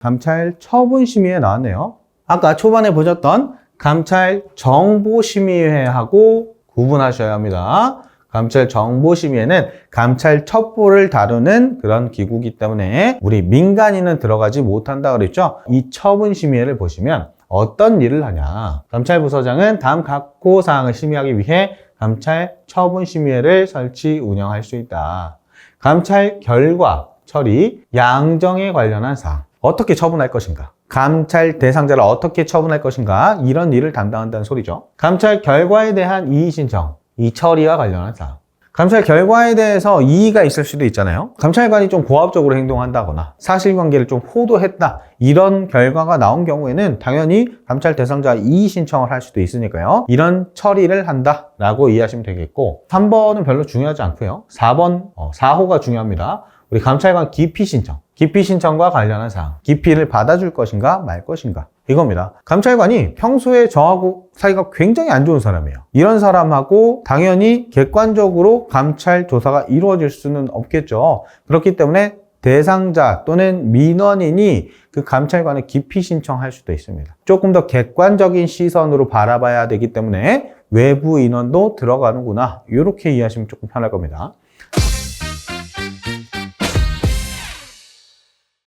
감찰 처분 심의회 나왔네요. 아까 초반에 보셨던 감찰 정보 심의회하고 구분하셔야 합니다. 감찰 정보 심의회는 감찰 첩보를 다루는 그런 기구이기 때문에 우리 민간인은 들어가지 못한다 그랬죠. 이 처분 심의회를 보시면 어떤 일을 하냐. 감찰 부서장은 다음 각고 사항을 심의하기 위해 감찰 처분 심의회를 설치 운영할 수 있다. 감찰 결과 처리 양정에 관련한 사항 어떻게 처분할 것인가? 감찰 대상자를 어떻게 처분할 것인가? 이런 일을 담당한다는 소리죠. 감찰 결과에 대한 이의 신청 이 처리와 관련한 사항 감찰 결과에 대해서 이의가 있을 수도 있잖아요. 감찰관이 좀 고압적으로 행동한다거나 사실관계를 좀 호도했다 이런 결과가 나온 경우에는 당연히 감찰 대상자 이의 신청을 할 수도 있으니까요. 이런 처리를 한다 라고 이해하시면 되겠고 3번은 별로 중요하지 않고요. 4번 어, 4호가 중요합니다. 우리 감찰관 기피 신청, 기피 신청과 관련한 사항, 기피를 받아줄 것인가 말 것인가 이겁니다. 감찰관이 평소에 저하고 사이가 굉장히 안 좋은 사람이에요. 이런 사람하고 당연히 객관적으로 감찰 조사가 이루어질 수는 없겠죠. 그렇기 때문에 대상자 또는 민원인이 그 감찰관에 기피 신청할 수도 있습니다. 조금 더 객관적인 시선으로 바라봐야 되기 때문에 외부 인원도 들어가는구나. 이렇게 이해하시면 조금 편할 겁니다.